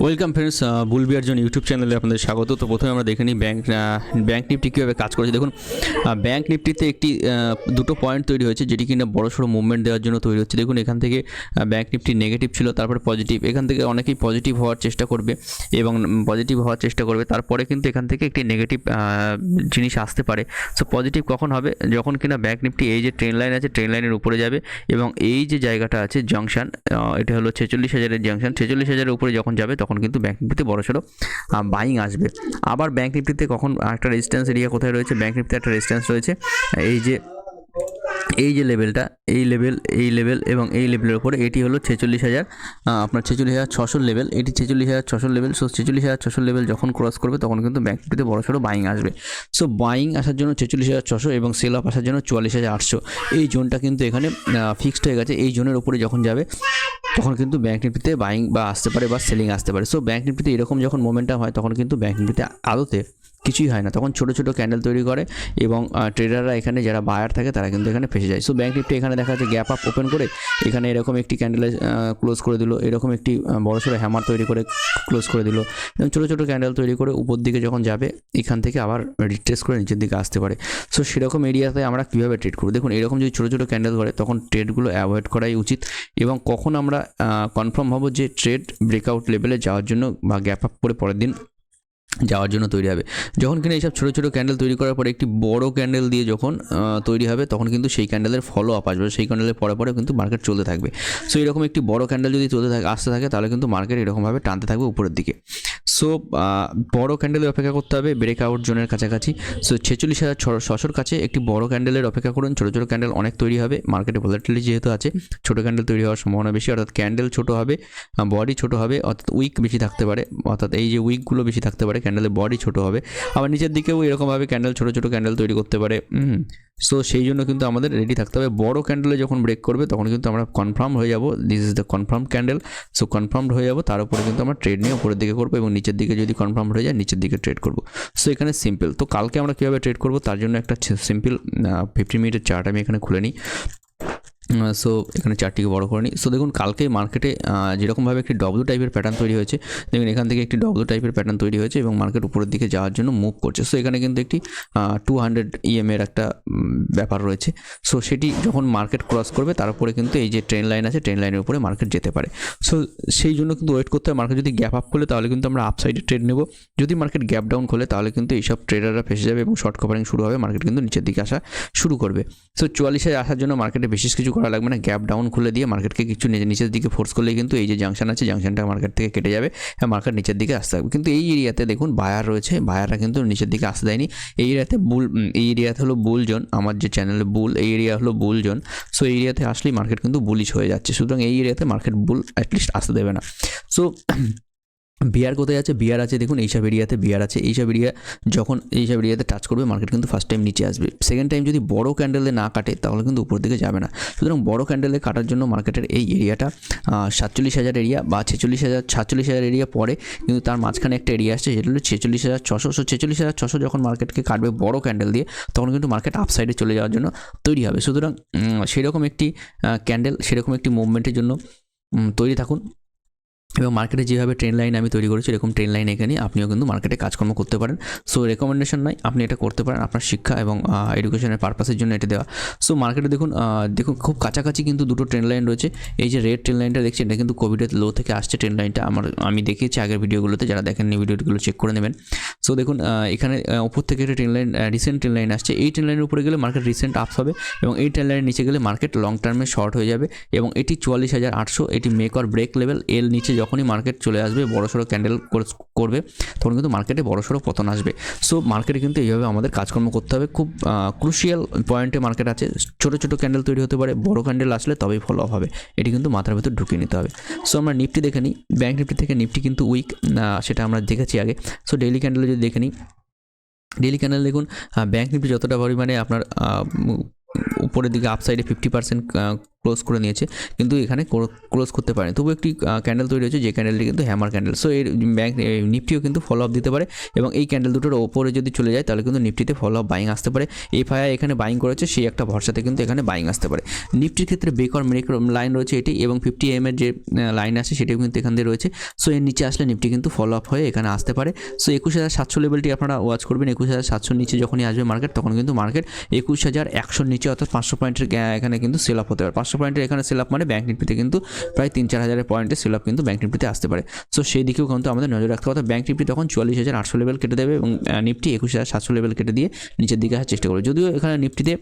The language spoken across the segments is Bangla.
ওয়েলকাম ফ্রেন্ডস বুলবিয়ার জন্য ইউটিউব চ্যানেলে আপনাদের স্বাগত। তো প্রথমে আমরা দেখে নিই ব্যাঙ্ক ব্যাংক নিফটি কীভাবে কাজ করেছে। দেখুন ব্যাঙ্ক নিফটিতে একটি দুটো পয়েন্ট তৈরি হয়েছে, যেটি কিনা বড় সড়ো মুভমেন্ট দেওয়ার জন্য তৈরি হচ্ছে। দেখুন, এখান থেকে ব্যাঙ্ক নিফটি নেগেটিভ ছিল, তারপরে পজিটিভ এখান থেকে অনেকেই পজিটিভ হওয়ার চেষ্টা করবে এবং পজিটিভ হওয়ার চেষ্টা করবে। তারপরে কিন্তু এখান থেকে একটি নেগেটিভ জিনিস আসতে পারে। সো পজিটিভ কখন হবে? যখন কিনা ব্যাংক নিফটি এই যে ট্রেন লাইন আছে ট্রেন লাইনের উপরে যাবে এবং এই যে জায়গাটা আছে জাংশন এটা হলো ছেচল্লিশ হাজারের জাংশন ছেচল্লিশ হাজারের উপরে যখন যাবে তখন কিন্তু ব্যাংক নিফটিতে বড় সড়ো বাইং আসবে। আবার ব্যাংক নিফটিতে কখন একটা রেজিস্ট্যান্স এরিয়া কোথায় রয়েছে? ব্যাংক নিফটিতে একটা রেজিস্ট্যান্স রয়েছে। এই যে এই যে লেভেলটা এই লেভেল এই লেভেল এবং এই লেভেলের উপরে, এটি হলো ছেচল্লিশ হাজার আপনার ছেচল্লিশ হাজার ছশো লেভেল এটি ছেচল্লিশ হাজার ছশো লেভেল সো ছেচল্লিশ হাজার ছশো লেভেল যখন ক্রস করবে, তখন কিন্তু ব্যাংক নিফটিতে বড় সড়ো বাইং আসবে। সো বাইং আসার জন্য ছেচল্লিশ হাজার ছশো এবং সেল অফ আসার জন্য চুয়াল্লিশ হাজার আটশো। এই জোনটা কিন্তু এখানে ফিক্সড হয়ে গেছে। এই জোনের উপরে যখন যাবে তখন কিন্তু ব্যাঙ্ক নিফটিতে বাইং বা আসতে পারে বা সেলিং আসতে পারে। সো ব্যাঙ্ক নিফটিতে এরকম যখন মোমেন্টাম হয়, তখন কিন্তু ব্যাঙ্ক নিফটিতে আদতে কিছুই হয় না। তখন ছোট ছোট ক্যান্ডেল তৈরি করে এবং ট্রেডাররা এখানে যারা বায়ার থাকে তারা কিন্তু এখানে ফেসে যায়। সো ব্যাংক নিফটি এখানে দেখা যাচ্ছে গ্যাপ আপ ওপেন করে এখানে এরকম একটি ক্যান্ডেল ক্লোজ করে দিল। এরকম একটি বড় সড়ো হ্যামার তৈরি করে ক্লোজ করে দিল। এবং ছোটো ছোটো ক্যান্ডেল তৈরি করে উপর দিকে যখন যাবে, এখান থেকে আবার রিট্রেস করে নিচের দিকে আসতে পারে। সো সেরকম এরিয়াতে আমরা কীভাবে ট্রেড করব? দেখুন, এরকম যদি ছোটো ছোটো ক্যান্ডেল করে তখন ট্রেডগুলো অ্যাভয়েড করাই উচিত। এবং কখন আমরা কনফার্ম হব যে ট্রেড ব্রেকআউট লেভেলে যাওয়ার জন্য বা গ্যাপ আপ করে পরের দিন যাওয়ার জন্য তৈরি হবে। যখন কিনা এইসব ছোটো ছোটো ক্যান্ডেল তৈরি করার পরে একটি বড় ক্যান্ডেল দিয়ে যখন তৈরি হবে, তখন কিন্তু সেই ক্যান্ডেলের ফলো আপ আসবে। সেই ক্যান্ডেলের পরে পরে কিন্তু মার্কেট চলতে থাকবে। সো এরকম একটি বড় ক্যান্ডেল যদি চলতে থাকে, আসতে থাকে, তাহলে কিন্তু মার্কেট এরকমভাবে টানতে থাকবে উপরের দিকে। সো বড় ক্যান্ডেলের অপেক্ষা করতে হবে ব্রেক আউট জোনের কাছাকাছি। সো ছেচল্লিশ হাজার ছশোর কাছে একটি বড় ক্যান্ডেলের অপেক্ষা করুন। ছোটো ছোটো ক্যান্ডেল অনেক তৈরি হবে। মার্কেটে ভোলাটিলিটি যেহেতু আছে, ছোটো ক্যান্ডেল তৈরি হওয়ার সম্ভাবনা বেশি, অর্থাৎ ক্যান্ডেল ছোটো হবে বডি ছোটো হবে, অর্থাৎ উইক বেশি থাকতে পারে, অর্থাৎ এই যে উইকগুলো বেশি থাকতে পারে ক্যান্ডেলের বডি ছোট হবে। আবার নিচের দিকেও এরকমভাবে ক্যান্ডেল ছোটো ছোটো ক্যান্ডেল তৈরি করতে পারে। সো সেই জন্য কিন্তু আমাদের রেডি থাকতে হবে। বড় ক্যান্ডেলে যখন ব্রেক করবে, তখন কিন্তু আমরা কনফার্ম হয়ে যাব। This is the confirm candle so confirmed হয়ে যাব। তার উপরে কিন্তু আমরা ট্রেড নিয়ে উপরের দিকে করব এবং নিচের দিকে যদি কনফার্ম হয়ে যায়, নিচের দিকে ট্রেড করব। সো এখানে সিম্পল তো কালকে আমরা কীভাবে ট্রেড করব? তার জন্য একটা সিম্পল ফিফটি মিনিটের চার্ট আমি এখানে খুলে নিই। সো এখানে চারটিকে বড় করে নিই। সো দেখুন, কালকে মার্কেটে যেরকমভাবে একটি ডব্লু টাইপের প্যাটার্ন তৈরি হয়েছে, দেখুন, এখান থেকে একটি ডব্লু টাইপের প্যাটার্ন তৈরি হয়েছে এবং মার্কেট উপরের দিকে যাওয়ার জন্য মুভ করছে। সো এখানে কিন্তু একটি টু হান্ড্রেড ইএমের একটা ব্যাপার রয়েছে। সো সেটি যখন মার্কেট ক্রস করবে, তার উপরে কিন্তু এই যে ট্রেন লাইন আছে ট্রেন লাইনের উপরে মার্কেট যেতে পারে। সো সেই জন্য কিন্তু ওয়েট করতে হবে। মার্কেট যদি গ্যাপ আপ খোলে, তাহলে কিন্তু আমরা আপসাইডে ট্রেড নেব। যদি মার্কেট গ্যাপ ডাউন খোলে, তাহলে কিন্তু এইসব ট্রেডাররা ফেসে যাবে এবং শর্ট কভারিং শুরু হবে। মার্কেট কিন্তু নিচের দিকে আসা শুরু করবে। সো চুয়াল্লিশে আসার জন্য মার্কেটে বিশেষ কিছু করা লাগবে না। গ্যাপ ডাউন খুলে দিয়ে মার্কেটকে কিছু নিচে, নিচের দিকে ফোর্স করলেই কিন্তু এই যে জাংশন আছে জাংশনটা মার্কেট থেকে কেটে যাবে হ্যাঁ মার্কেট নিচের দিকে আসতে থাকবে। কিন্তু এই এরিয়াতে দেখুন বায়ার রয়েছে বায়াররা কিন্তু নিচের দিকে আসতে দেয়নি। এই এরিয়াতে বুল এই এরিয়াতে হলো বুল জোন আমার যে চ্যানেলে বুল এই এরিয়া হলো বুল জোন সো এই এরিয়াতে আসলেই মার্কেট কিন্তু বুলিশ হয়ে যাচ্ছে। সুতরাং এই এরিয়াতে মার্কেট বুল অ্যাটলিস্ট আসতে দেবে না। সো বিয়ার কোথায় আছে? বিয়ার আছে, দেখুন, এইসব এরিয়াতে বিয়ার আছে। এইসব এরিয়া যখন, এইসব এরিয়াতে টাচ করবে মার্কেট কিন্তু ফার্স্ট টাইম নিচে আসবে। সেকেন্ড টাইম যদি বড় ক্যান্ডেলে না কাটে, তাহলে কিন্তু উপর দিকে যাবে না। সুতরাং বড় ক্যান্ডেলে কাটার জন্য মার্কেটের এই এরিয়াটা সাতচল্লিশ হাজার এরিয়া বা ছেচল্লিশ হাজার, সাতচল্লিশ হাজার এরিয়া পরে কিন্তু তার মাঝখানে একটা এরিয়া আসছে, সেটা হলো ছেচল্লিশ হাজার, ছশো, সো ছেচল্লিশ হাজার, ছশো যখন মার্কেটকে কাটবে বড় ক্যান্ডেল দিয়ে, তখন কিন্তু মার্কেট আপসাইডে চলে যাওয়ার জন্য তৈরি হবে। সুতরাং সেরকম একটি ক্যান্ডেল সেরকম একটি মুভমেন্টের জন্য তৈরি থাকুন। এবং মার্কেটে যেভাবে ট্রেন লাইন আমি তৈরি করেছি, এরকম ট্রেন লাইন এখানে আপনিও কিন্তু মার্কেটে কাজকর্ম করতে পারেন। সো রেকমেন্ডেশন নয়, আপনি এটা করতে পারেন আপনার শিক্ষা এবং এডুকেশনের পারপাসের জন্য এটা দেওয়া। সো মার্কেটে দেখুন দেখুন খুব কাছাকাছি কিন্তু দুটো ট্রেন লাইন রয়েছে। এই যে রেড ট্রেন লাইনটা দেখছেন, এটা কিন্তু কোভিডের লো থেকে আসছে ট্রেন লাইনটা আমার, আমি দেখিয়েছি আগের ভিডিওগুলোতে যারা দেখেননি ভিডিওগুলো চেক করে নেবেন। সো দেখুন এখানে উপর থেকে একটা train line recent train line আসছে। এই ট্রেন লাইনের উপরে গেলে মার্কেট রিসেন্ট আপ হবে এবং এই ট্রেন লাইনের নিচে গেলে মার্কেট লং টার্মে শর্ট হয়ে যাবে এবং এটি চুয়াল্লিশ হাজার আটশো, এটি মেক অর ব্রেক লেভেল এল নিচে যখনই মার্কেট চলে আসবে, বড় সড়ো ক্যান্ডেল করবে, তখন কিন্তু মার্কেটে বড় সড়ো পতন আসবে। সো মার্কেটে কিন্তু এইভাবে আমাদের কাজকর্ম করতে হবে। খুব ক্রুশিয়াল পয়েন্টে মার্কেট আছে। ছোটো ছোটো ক্যান্ডেল তৈরি হতে পারে, বড় ক্যান্ডেল আসলে তবেই ফলো হবে। এটি কিন্তু মাথার ভেতর ঢুকিয়ে নিতে হবে। সো আমরা নিফটি দেখে নিই। ব্যাঙ্ক নিফটি থেকে নিফটি কিন্তু উইক সেটা আমরা দেখেছি আগে। সো ডেইলি ক্যান্ডেলে যদি দেখে নিই ডেলি ক্যান্ডেল দেখুন ব্যাঙ্ক নিফটি যতটা পরিমাণে আপনার উপরের দিকে আপসাইডে ফিফটি পার্সেন্ট ক্লোজ করে নিয়েছে, কিন্তু এখানে ক্লোজ করতে পারেনি। তবু একটি ক্যান্ডেল তৈরি হয়েছে, যে ক্যান্ডেলটি কিন্তু হ্যামার ক্যান্ডেল সো এর ব্যাংক নিফটিও কিন্তু ফলো আপ দিতে পারে এবং এই ক্যান্ডেল দুটোর ওপরে যদি চলে যায়, তাহলে কিন্তু নিফটিতে ফলো আপ বাইং আসতে পারে। এফআইআই এখানে বাইং করেছে, সেই একটা ভরসাতে কিন্তু এখানে বাইং আসতে পারে। নিফটির ক্ষেত্রে বেকর মেরিক লাইন রয়েছে এটি এবং ফিফটি এম এর যে লাইন আছে, সেটিও কিন্তু এখান দিয়ে রয়েছে। সো এর নিচে আসলে নিফটি কিন্তু ফলো আপ হয়ে এখানে আসতে পারে। সো একুশ হাজার সাতশো লেভেলটি আপনারা ওয়াচ করবেন। একুশ হাজার সাতশোর নিচে যখনই আসবে মার্কেট তখন কিন্তু মার্কেট একুশ হাজার একশোর নিচে অর্থাৎ পাঁচশো পয়েন্টের এখানে কিন্তু সেল আপ হতে পারে। পাঁচশো পয়েন্টের এখানে সেল আপ মানে ব্যাংক নিফটিতে কিন্তু প্রায় তিন চার হাজারের পয়েন্টের সেল আপ কিন্তু ব্যাংক নিফটিতে আসতে পারে। সো সেই দিকেও কিন্তু আমাদের নজর রাখতে হবে। ব্যাংক নিফটি তখন চুয়াল্লিশ হাজার আটশো লেভেল কেটে দেবে এবং নিফটি একুশ হাজার সাতশো লেভেল কেটে দিয়ে নিচের দিকে আসার চেষ্টা করবে। যদিও এখানে নিফটিতে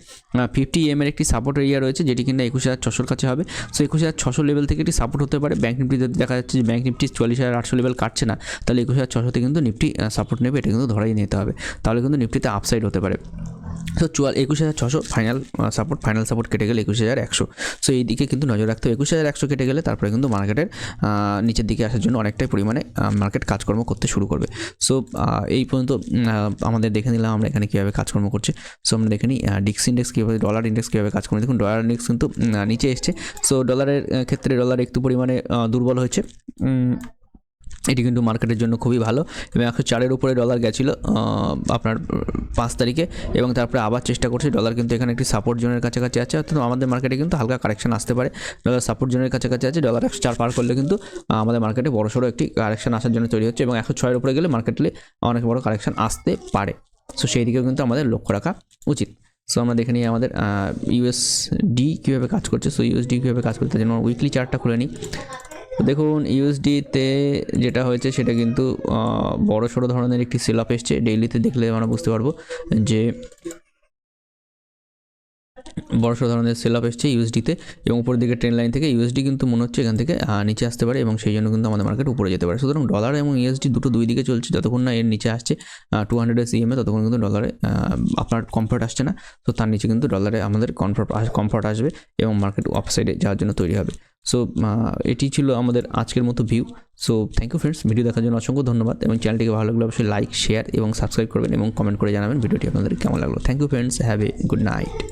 ফিফটি এম এর একটি সাপোর্ট এরিয়া রয়েছে, যেটি কিনা একুশ হাজার ছশোর কাছে হবে। সো একুশ হাজার ছশো লেভেল থেকে একটি সাপোর্ট হতে পারে। ব্যাংক নিফটি যদি দেখা যাচ্ছে যে ব্যাংক নিফটি চুয়াল্লিশ হাজার আটশো লেভেল কাটছে না। তাহলে একুশ হাজার ছশোতে কিন্তু নিফটি সাপোর্ট নেবে। এটা কিন্তু ধরাই নিতে হবে। তাহলে কিন্তু নিফটিতে আপসাইড হতে পারে। তো চুয়াল একুশ হাজার ছশো ফাইনাল সাপোর্ট ফাইনাল সাপোর্ট কেটে গেলে একুশ হাজার একশো। সো এই দিকে কিন্তু নজর রাখতে হবে। একুশ হাজার একশো কেটে গেলে তারপরে কিন্তু মার্কেটের নিচের দিকে আসার জন্য অনেকটাই পরিমাণে মার্কেট কাজকর্ম করতে শুরু করবে। সো এই পর্যন্ত আমাদের দেখে নিলাম আমরা এখানে কীভাবে কাজকর্ম করছে। সো আমরা দেখে নিই ডিক্স ইন্ডেক্স কীভাবে ডলার ইন্ডেক্স কীভাবে কাজ করবে। দেখুন ডলার ইন্ডেক্স কিন্তু নিচে এসছে। সো ডলারের ক্ষেত্রে ডলার একটু পরিমাণে দুর্বল হয়েছে। এটি কিন্তু মার্কেটের জন্য খুবই ভালো এবং একশো চারের উপরে ডলার গেছিল আপনার পাঁচ তারিখে এবং তারপরে আবার চেষ্টা করছে ডলার কিন্তু এখানে একটি সাপোর্ট জোনের কাছাকাছি আছে, অর্থাৎ আমাদের মার্কেটে কিন্তু হালকা কারেকশন আসতে পারে। ডলার সাপোর্ট জোনের কাছাকাছি আছে ডলার একশো চার পার করলে কিন্তু আমাদের মার্কেটে বড়সড় একটি কারেকশন আসার জন্য তৈরি হচ্ছে এবং একশো ছয়ের উপরে গেলে মার্কেটে অনেক বড় কারেকশন আসতে পারে। সো সেই দিকেও কিন্তু আমাদের লক্ষ্য রাখা উচিত। সো আমরা দেখে নিই আমাদের ইউএসডি কীভাবে কাজ করছে। সো ইউএসডি কীভাবে কাজ করতে যেন উইকলি চার্টটা খুলে নিই। দেখুন ইউএসডিতে যেটা হয়েছে সেটা কিন্তু বড় সড়ো ধরনের একটি সেল আপ এসছে ডেইলিতে দেখলে আমরা বুঝতে পারব যে বড় সড়ো ধরনের সেল আপ এসছে ইউএসডিতে এবং উপর দিকে ট্রেন লাইন থেকে ইউএসডি কিন্তু মনে হচ্ছে এখান থেকে নিচে আসতে পারে এবং সেই জন্য কিন্তু আমাদের মার্কেট উপরে যেতে পারে। সুতরাং ডলার এবং ইউএসডি দুটো দুই দিকে চলছে, যতক্ষণ না এর নিচে আসছে টু হান্ড্রেড সিএমএ ততক্ষণ কিন্তু ডলারে আপনার কমফর্ট আসছে না। তো তার নিচে কিন্তু ডলারে আমাদের কমফর্ট কমফর্ট আসবে এবং মার্কেট অফ সাইডে যাওয়ার জন্য তৈরি হবে। সো এটি ছিল আমাদের আজকের মতো view so thank you friends video দেখার জন্য অসংখ্য ধন্যবাদ এবং চ্যানেলটিকে ভালো লাগলে অবশ্যই লাইক শেয়ার এবং সাবস্ক্রাইব করবেন এবং কমেন্ট করে জানাবেন। ভিডিওটি আপনাদের কেমন লাগল? Thank you friends have a good night